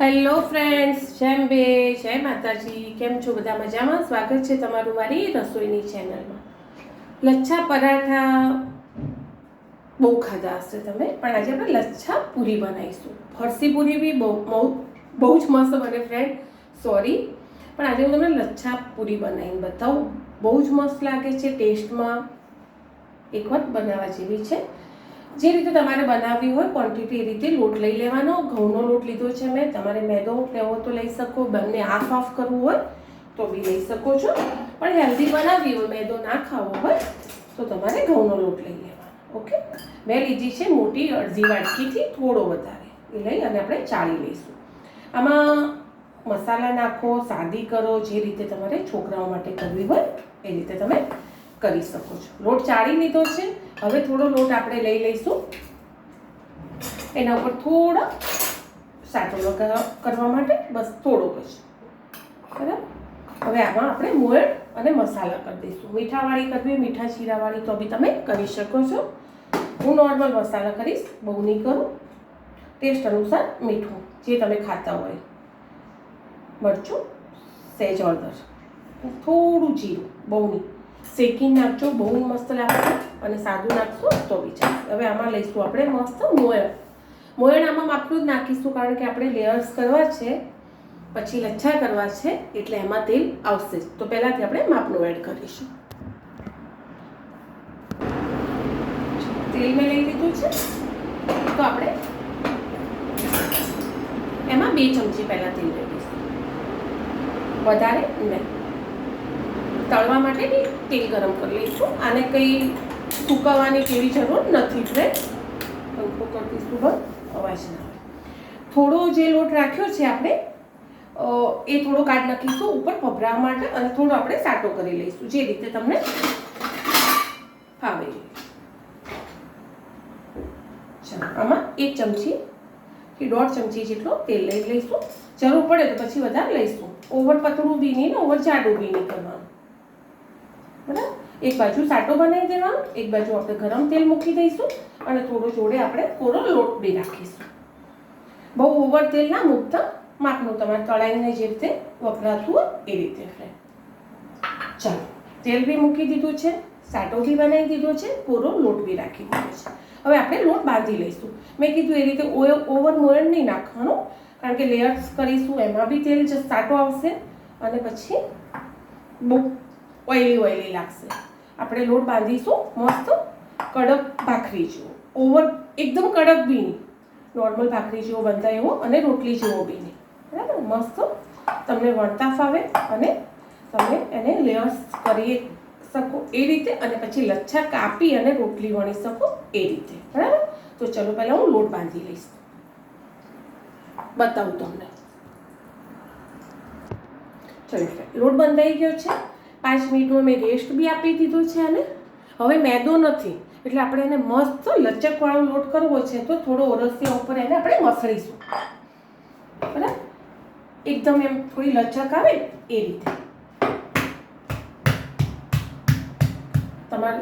Hello friends જેમ બે, જય માતાજી. કેમ છો બધા મજામાં? સ્વાગત છે તમારું મારી રસોઈની ચેનલમાં લચ્છા પરાઠા બહુ ખાધા હશે તમે, પણ આજે આપણે લચ્છા પૂરી બનાવીશું. ફરસી પૂરી બી બહુ બહુ જ મસ્ત બને ફ્રેન્ડ સોરી પણ આજે હું તમને લચ્છા પૂરી બનાવીને બતાવું. બહુ જ મસ્ત લાગે છે ટેસ્ટમાં. એક વાત બનાવવા જેવી છે. જે રીતે તમારે બનાવવી હોય ક્વોન્ટિટી એ રીતે લોટ લઈ લેવાનો. ઘઉંનો લોટ લીધો છે મેં. તમારે મેદો લેવો તો લઈ શકો. બંને હાફ હાફ કરવું હોય તો બી લઈ શકો છો. પણ હેલ્ધી બનાવવી હોય, મેદો ના ખાવો હોય, તો તમારે ઘઉંનો લોટ લઈ લેવાનો. ઓકે મેં લીધી છે મોટી અડધી વાટકીથી થોડો વધારે. એ લઈ અને આપણે ચાળી લઈશું. આમાં મસાલા નાખો, સાદી કરો, જે રીતે તમારે છોકરાઓ માટે કરવી હોય, એ રીતે તમે કરી શકો છો. લોટ ચાળી લીધો છે. હવે થોડો લોટ આપણે લઈ લઈશું. એના ઉપર થોડો સાચો કરવા માટે બસ થોડોક જ બરાબર? હવે આમાં આપણે મોયણ અને મસાલા કરી દઈશું. મીઠાવાળી કરવી મીઠા શીરાવાળી તો બી તમે કરી શકો છો. હું નોર્મલ મસાલા કરીશ, બહુ નહીં કરું. ટેસ્ટ અનુસાર મીઠું જે તમે ખાતા હોય. મરચું સહેજ હળદર. થોડું જીરું, બહુ નહીં. શેકી નાખજો, બહુ મસ્ત લાગશે અને સાદું નાખશું તો વિચાર. હવે આમાં લઈશું આપણે મસ્ત મોયણ. મોયણ આમાં માપનું જ નાખીશું કારણ કે આપણે લેયર્સ કરવા છે, પછી લચ્છા કરવા છે, એટલે એમાં તેલ આવશે તો પહેલાંથી આપણે માપનું એડ કરીશું. તેલ મેં લઈ લીધું છે. તો આપણે એમાં બે ચમચી પહેલાં તેલ લઈ લઈશું. વધારે નહીં. તળવા માટે બી તેલ ગરમ કરી લઈશું. આને કંઈ સૂકવવાની કેવી જરૂર નથી ફ્રેન્ડ પંખો કરતી બંધ અવાજ ના થોડો જે લોટ રાખ્યો છે આપણે એ થોડો કાઢ નાખીશું ઉપર ભભરા માટે અને થોડો આપણે સાટો કરી લઈશું, જે રીતે તમને ફાવે. આમાં એક ચમચી કે દોઢ ચમચી જેટલો તેલ લઈ લઈશું. જરૂર પડે તો પછી વધારે લઈશું. ઓવર પતળું બી નહીં ને ઓવર જાડું બી નહીં કરવાનું. એક બાજુ સાટો બનાવી દેવાનો, એક બાજુ આપણે ગરમ તેલ મૂકી દઈશું અને થોડો જોડે આપણે કોરો લોટ બી નાખીશું. બહુ ઓવર તેલ ના મૂકતા માપનું તમારે તળાઈને જે રીતે વપરાતું હોય એ રીતે ફ્રેન્ડ ચાલો, તેલ બી મૂકી દીધું છે, સાટો બી બનાવી દીધો છે પૂરો લોટ બી રાખી દીધો છે. હવે આપણે લોટ બાંધી લઈશું. મેં કીધું એ રીતે ઓવર મોયણ નહીં નાખવાનું, કારણ કે લેયર્સ કરીશું, એમાં બી તેલ જ સાટો આવશે અને પછી બહુ ઓઇલી ઓઇલી લાગશે. આપણે લોટ બાંધીશું, મસ્ત કડક ભાખરી જેવો. ઓવર એકદમ કડક બી નહીં. નોર્મલ ભાખરી જેવો બંધાય એવો અને રોટલી જેવો બી નહીં. બરાબર? મસ્ત તમને વણતા ફાવે અને તમે એને લેયર્સ કરી શકો એ રીતે અને પછી લચ્છા કાપી અને રોટલી વણી શકો એ રીતે. બરાબર? તો ચલો પહેલાં હું લોટ બાંધી લઈશ. બતાવું તમને. ચલો, લોટ બંધાઈ ગયો છે. પાંચ મિનિટમાં મેં રેસ્ટ બી આપી દીધો છે અને હવે મેદો નથી, એટલે આપણે એને મસ્ત લચકવાળો લોટ કરવો છે તો થોડો ઓરસિયા ઉપર એને આપણે મસળીશું. બરાબર? એકદમ એમ થોડી લચક આવે એ રીતે. તમારે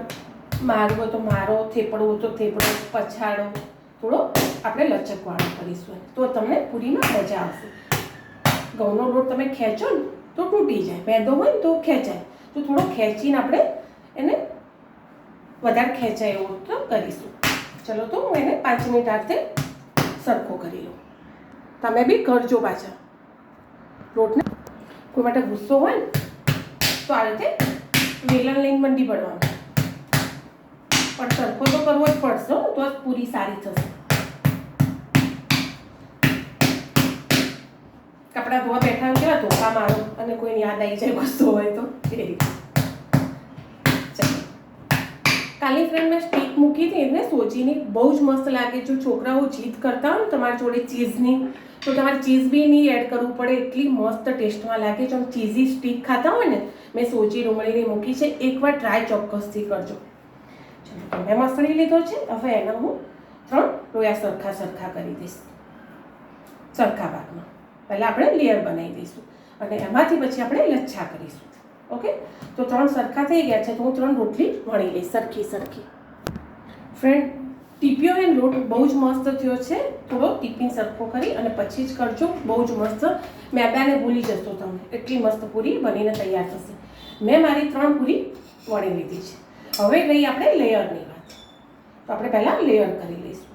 મારવો તો મારો, થેપડવો તો થેપડો, પછાડો. થોડો આપણે લચકવાળો કરીશું તો તમને પૂરીમાં મજા આવશે. ઘઉંનો લોટ તમે ખેંચો ને તો તૂટી જાય. મેદો હોય ને તો ખેંચાય. તો થોડો ખેંચીને આપણે એને વધારે ખેંચાય એવું તો કરીશું. ચલો તો હું એને પાંચ મિનિટ આ સરખો કરી લઉં. તમે બી કરજો પાછા. લોટને કોઈ માટે ગુસ્સો હોય ને, તો આ રીતે વેલણ લઈને મંડી પડવાનું પણ સરખો તો કરવો જ પડશે તો પૂરી સારી થશે. કપડાં ધોવા બેઠા કેવા ધોકા મારો, અને કોઈને યાદ આવી જાય ગુસ્સો હોય તો. એ રીતે. કાલની ફ્રેન્ડ મેં સ્ટીક મૂકી હતી એને સોજીની, બહુ જ મસ્ત લાગે. જો છોકરાઓ જીદ કરતા હોય ને તમારી જોડે ચીઝની, તો તમારે ચીઝ બી નહીં એડ કરવું પડે. એટલી મસ્ત ટેસ્ટમાં લાગે જો ચીઝી સ્ટીક ખાતા હોય ને, મેં સોજી ડુંગળીની મૂકી છે. એકવાર ટ્રાય ચોક્કસથી કરજો. મેં મસળી લીધો છે. હવે એના હું ત્રણ રોયા સરખા સરખા કરી દઈશ. સરખા ભાગમાં. પહેલાં આપણે લેયર બનાવી દઈશું અને એમાંથી પછી આપણે લચ્છા કરીશું. ઓકે તો ત્રણ સરખા થઈ ગયા છે, તો હું ત્રણ રોટલી વણી લઈશ, સરખી સરખી. ફ્રેન્ડ હોય ને લોટ? બહુ જ મસ્ત થયો છે. થોડો ટિફિન સરખો કરી અને પછી જ કરજો. બહુ જ મસ્ત. મેદાને ભૂલી જશો તમે. એટલી મસ્ત પૂરી બનીને તૈયાર થશે. મેં મારી ત્રણ પૂરી વણી લીધી છે. હવે ગઈ આપણે લેયરની વાત. તો આપણે પહેલાં લેયર કરી લઈશું.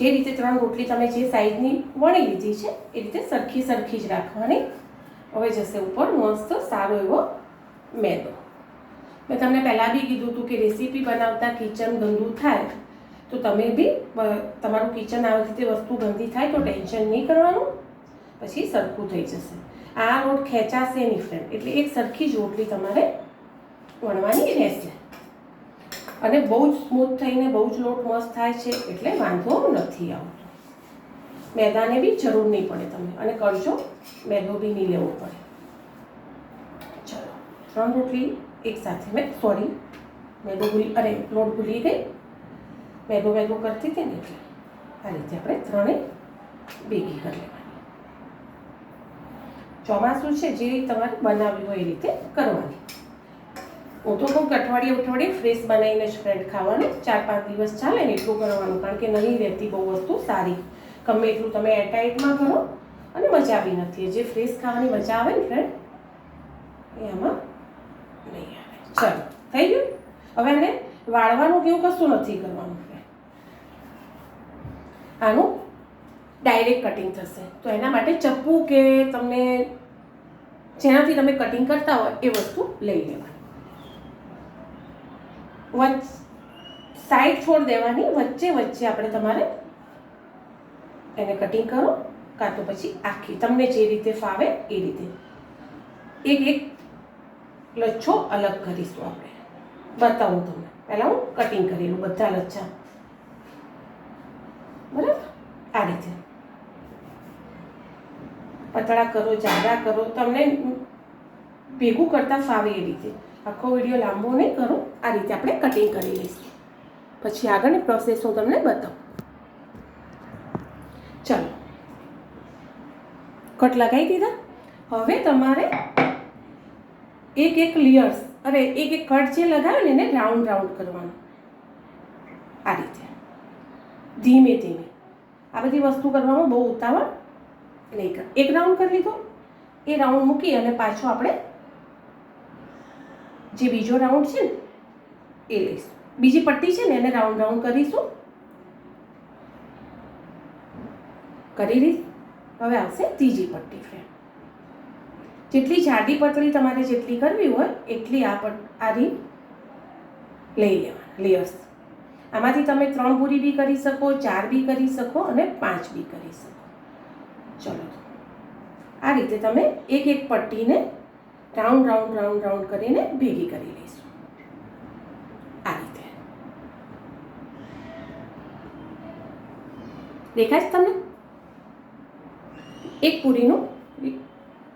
જે રીતે ત્રણ રોટલી તમે જે સાઈઝની વણી લીધી છે, એ રીતે સરખી સરખી જ રાખવાની. હવે જશે ઉપર મસ્ત સારો એવો મેદો. મેં તમને પહેલાં બી કીધું હતું કે રેસીપી બનાવતા કિચન ગંદુ થાય, તો તમે બી તમારું કિચન આવી રીતે વસ્તુ ગંદી થાય તો ટેન્શન નહીં કરવાનું, પછી સરખું થઈ જશે. આ રોટ ખેંચાશે નહીં ફ્રેન્ડ એટલે એક સરખી જ રોટલી તમારે વણવાની રહેશે. અને બહુ જ સ્મૂથ થઈને બહુ જ લોટ મસ્ત થાય છે, એટલે વાંધો નથી આવતો મેદાને બી જરૂર નહીં પડે તમે અને કરજો, મેદો બી નહીં લેવો પડે. ચલો, ત્રણ રોટલી એકસાથે મેં સોરી મેદો ભૂલી, અરે, લોટ ભૂલી ગઈ. મેદો મેદો કરતી હતી ને એટલે. આ રીતે આપણે ત્રણેય ભેગી કરી લેવાની. ચોમાસું છે, જે તમારે બનાવ્યું હોય એ રીતે કરવાની. હું તો કહું કે અઠવાડિયે અઠવાડિયે ફ્રેશ બનાવીને જ ફ્રેન્ડ ખાવાનું, ચાર પાંચ દિવસ ચાલે ને એટલું કરવાનું કારણ કે નહીં રહેતી બહુ વસ્તુ સારી. ગમે એટલું તમે એટાઇટમાં કરો અને મજા બી નથી. જે ફ્રેશ ખાવાની મજા આવે ને ફ્રેન્ડ એ આમાં નહીં આવે. ચાલો, થઈ ગયું? હવે એને વાળવાનું કેવું કશું નથી કરવાનું આનું ડાયરેક્ટ કટિંગ થશે. તો એના માટે ચપ્પુ કે તમને જેનાથી તમે કટિંગ કરતા હોય એ વસ્તુ લઈ લેવાની. વચ સાઈડ છોડ દેવાની, વચ્ચે વચ્ચે આપણે તમારે એને કટિંગ કરો, કાં તો પછી આખી, તમને જે રીતે ફાવે એ રીતે. એક એક લચ્છો અલગ કરીશું આપણે. બતાવું તમને. પહેલાં હું કટિંગ કરેલું બધા લચ્છા. બરાબર? આ રીતે. પતળા કરો, જાડા કરો, તમને ભેગું કરતાં ફાવે એ રીતે. આખો વીડિયો લાંબો નહીં કરો. આ રીતે આપણે કટિંગ કરી લઈશું. પછી આગળની પ્રોસેસ હું તમને બતાવું. ચાલો. કટ લગાવી દીધા. હવે તમારે એક એક લિયર્સ અરે એક એક કટ જે લગાવ્યો ને એને રાઉન્ડ રાઉન્ડ કરવાનું. આ રીતે. ધીમે ધીમે. આ બધી વસ્તુ કરવામાં બહુ ઉતાવળ નહીં એક રાઉન્ડ કરી લીધો. એ રાઉન્ડ મૂકી અને પાછો આપણે જે બીજો રાઉન્ડ છે ને, એ લઈશું. બીજી પટ્ટી છે ને, એને રાઉન્ડ રાઉન્ડ કરીશું. કરી લઈશ. હવે આવશે ત્રીજી પટ્ટી ફ્રેમ જેટલી જાડી પતળી તમારે જેટલી કરવી હોય, એટલી આ પટ, આ રીત લઈ લેવા લેયર્સ આમાંથી તમે ત્રણ પૂરી બી કરી શકો, ચાર બી કરી શકો અને પાંચ બી કરી શકો. ચલો. આ રીતે તમે એક એક પટ્ટીને રાઉન્ડ રાઉન્ડ રાઉન્ડ રાઉન્ડ કરીને ભેગી કરી લઈશું. આ રીતે. દેખાય છે તમને? એક પૂરીનો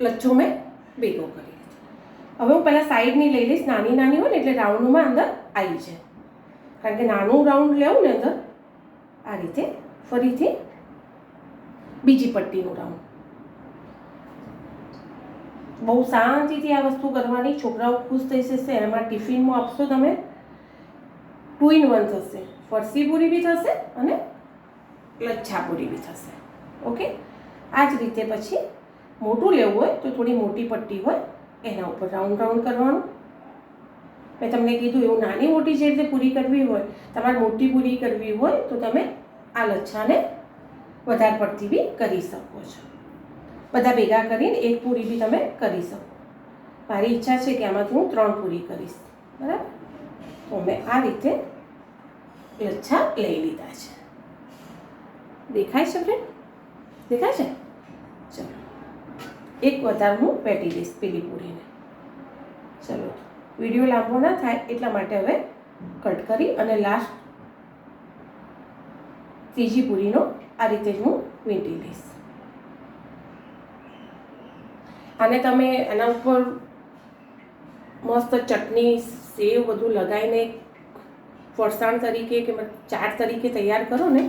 લચ્છો મેં ભેગો કરી લીધો. હવે હું પહેલાં સાઈડની લઈ લઈશ, નાની નાની હોય ને એટલે રાઉન્ડમાં અંદર આવી જાય. કારણ કે નાનું રાઉન્ડ લેવું ને અંદર આ રીતે ફરીથી બીજી પટ્ટીનું રાઉન્ડ. બહુ શાંતિથી આ વસ્તુ કરવાની. છોકરાઓ ખુશ થઈ જશે, એમાં ટિફિનમાં આપશો તમે. ટુ ઇન વન થશે. ફરસી પૂરી બી થશે અને લચ્છા પૂરી બી થશે. ઓકે આ જ રીતે પછી મોટું લેવું હોય તો થોડી મોટી પટ્ટી હોય, એના ઉપર રાઉન્ડ રાઉન્ડ કરવાનું. મેં તમને કીધું એવું નાની મોટી જે રીતે પૂરી કરવી હોય, તમારે મોટી પૂરી કરવી હોય તો તમે આ લચ્છાને વધારે પડતી બી કરી શકો છો. બધા ભેગા કરીને એક પૂરી બી તમે કરી શકો. મારી ઈચ્છા છે કે આમાંથી હું ત્રણ પૂરી કરીશ. બરાબર? તો મેં આ રીતે લચ્છા લઈ લીધા છે. દેખાય છે ફ્રેન્ડ દેખાય છે? ચલો. એક વધારે હું પેટી દઈશ પેલી પૂરીને. ચલો. વીડિયો લાંબો ના થાય એટલા માટે હવે કટ કરી અને લાસ્ટ ત્રીજી પૂરીનો આ રીતે જ હું વીંટી લઈશ અને તમે એના ઉપર મસ્ત ચટણી, સેવ બધું લગાવીને ફરસાણ તરીકે કે ચાટ તરીકે તૈયાર કરો ને,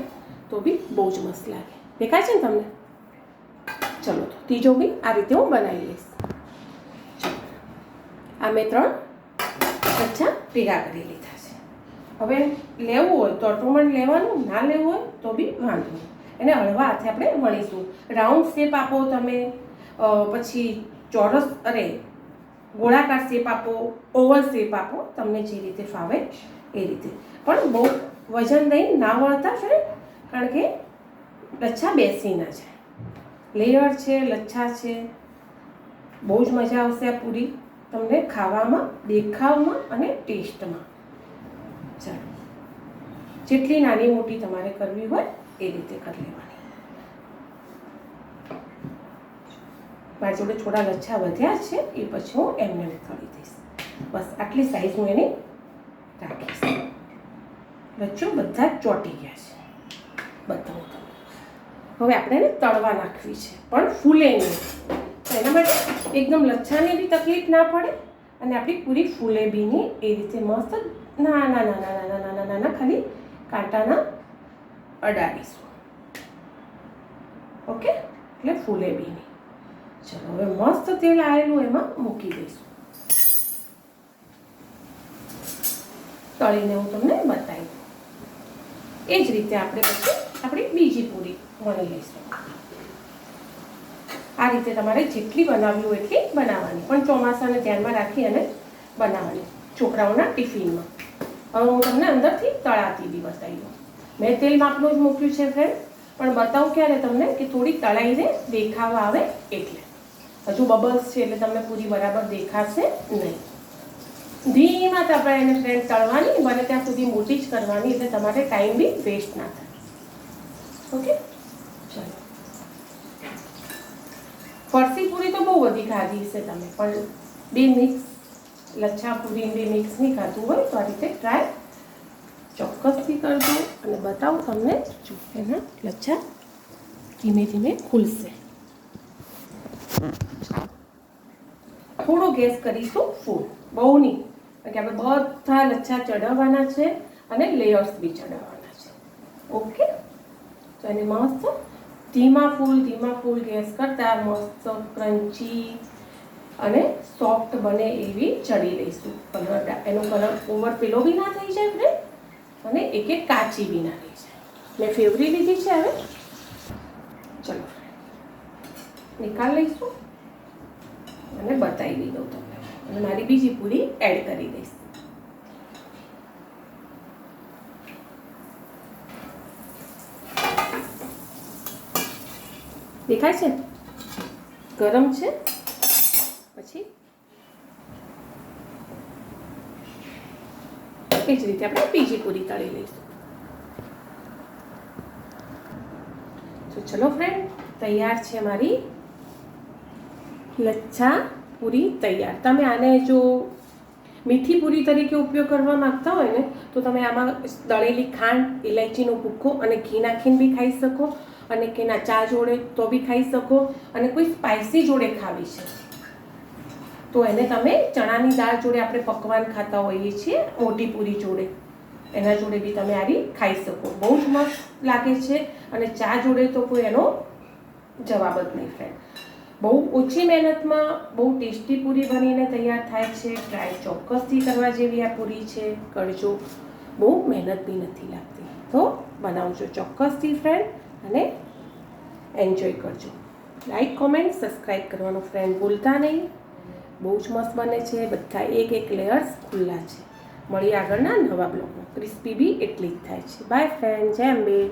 તો બી બહુ જ મસ્ત લાગે. દેખાય છે ને તમને? ચલો, તો ત્રીજો બી આ રીતે હું બનાવી લઈશ. આ મેં ત્રણ કચ્છા ભેગા કરી લીધા છે. હવે લેવું હોય તો અટોમણ લેવાનું, ના લેવું હોય, તો બી વાંધો એને હળવા હાથે આપણે વણીશું. રાઉન્ડ શેપ આપો તમે. પછી ચોરસ અરે ગોળાકાર શેપ આપો, ઓવલ શેપ આપો, તમને જે રીતે ફાવે એ રીતે. પણ બહુ વજન દઈ ના વળતા છે, કારણ કે લચ્છા બેસીના છે. લેયર છે, લચ્છા છે. બહુ જ મજા આવશે આ પૂરી. તમને ખાવામાં, દેખાવમાં અને ટેસ્ટમાં. ચાલો. જેટલી નાની મોટી તમારે કરવી હોય એ રીતે કરી લેવાની. મારી જોડે થોડા લચ્છા વધ્યા છે, એ પછી હું એમને કરી દઈશ. બસ આટલી સાઈઝ હું એની રાખીશ. લચ્છો બધા જ ચોંટી ગયા છે. બધા હું હવે આપણે એને તળવા નાખવી છે, પણ ફૂલે નહીં. એના માટે એકદમ લચ્છાની બી તકલીફ ના પડે અને આપણી પૂરી ફૂલે બી એ રીતે મસ્ત નાના નાના નાના નાના નાના ખાલી કાંટાના અડાડીશું. ઓકે? એટલે ફૂલે બી ચલો, હવે મસ્ત તેલ આવેલું એમાં મૂકી દઈશું. તળીને હું તમને બતાવી એ જ રીતે આપણે પછી આપણી બીજી પૂરી વણી લઈશું. આ રીતે તમારે જેટલી બનાવવી હોય એટલી બનાવવાની. પણ ચોમાસાને ધ્યાનમાં રાખી અને બનાવવાની છોકરાઓના ટિફિનમાં. હવે હું તમને અંદરથી તળાતી બી બતાવી દઉં. મેં તેલ માપનું જ મૂક્યું છે ફ્રેન્ડ પણ બતાવું ક્યારે તમને કે થોડી તળાઈને દેખાવા આવે એટલે. હજુ બબલ્સ છે એટલે તમને પૂરી બરાબર દેખાશે નહીં. ધીમા આપણે એને ફ્રેન્ડ તળવાની બને ત્યાં સુધી મોટી જ કરવાની, એટલે તમારે ટાઈમ બી વેસ્ટ ના થાય. ઓકે ચાલો. ફરસી પૂરી તો બહુ બધી ખાધી છે તમે, પણ બે મિક્સ લચ્છા પૂરી બે મિક્સ નહીં ખાધું હોય તો આ રીતે ટ્રાય ચોક્કસથી કરજો અને બતાવું તમને જો એના લચ્છા ધીમે ધીમે ખુલશે. થોડો ગેસ કરીશું ફૂલ. બહુ નહીં. કે આપણે બધા લચ્છા ચડાવવાના છે અને લેયર્સ બી ચડાવવાના છે. ઓકે? તો એને મસ્ત ધીમા ફૂલ ધીમા ફૂલ ગેસ કરતાં મસ્ત ક્રન્ચી અને સોફ્ટ બને એવી ચડી લઈશું કલર એનો કલર ઓવર પેલો બી ના થઈ જાય ફ્રેન્ડ અને એક એક કાચી બી ના થઈ જાય. મેં ફેવરી લીધી છે હવે. ચલો નિકાલ લઈશું. અને બતાવી દઉં તમને. મારી બીજી પૂરી એડ કરી દઈશ. દેખાય છે? ગરમ છે? પછી? એ જ રીતે આપણે બીજી પૂરી તળી લઈશું. તો ચલો ફ્રેન્ડ તૈયાર છે મારી લચ્છા પૂરી તૈયાર. તમે આને જો મીઠી પૂરી તરીકે ઉપયોગ કરવા માંગતા હોય ને, તો તમે આમાં દળેલી ખાંડ ઇલાયચીનો ભૂક્કો અને ઘી નાખીને બી ખાઈ શકો અને ઘીના ચા જોડે તો બી ખાઈ શકો અને કોઈ સ્પાઇસી જોડે ખાવી છે. તો એને તમે ચણાની દાળ જોડે આપણે પકવાન ખાતા હોઈએ છીએ, મોટી પૂરી જોડે. એના જોડે બી તમે આવી ખાઈ શકો. બહુ જ મસ્ત લાગે છે અને ચા જોડે તો કોઈ એનો જવાબ જ નહીં ફ્રેન્ડ બહુ ઓછી મહેનતમાં બહુ ટેસ્ટી પૂરી બનીને તૈયાર થાય છે. ટ્રાય ચોક્કસથી કરવા જેવી આ પૂરી છે. કરજો. બહુ મહેનત બી નથી લાગતી. તો બનાવજો ચોક્કસથી ફ્રેન્ડ અને એન્જોય કરજો. લાઈક કોમેન્ટ સબસ્ક્રાઈબ કરવાનું ફ્રેન્ડ ભૂલતા નહીં. બહુ જ મસ્ત બને છે. બધા એક એક લેયર્સ ખુલ્લા છે. મળી આગળના નવા બ્લોગમાં. ક્રિસ્પી બી એટલી જ થાય છે. બાય ફ્રેન્ડ જેમ બે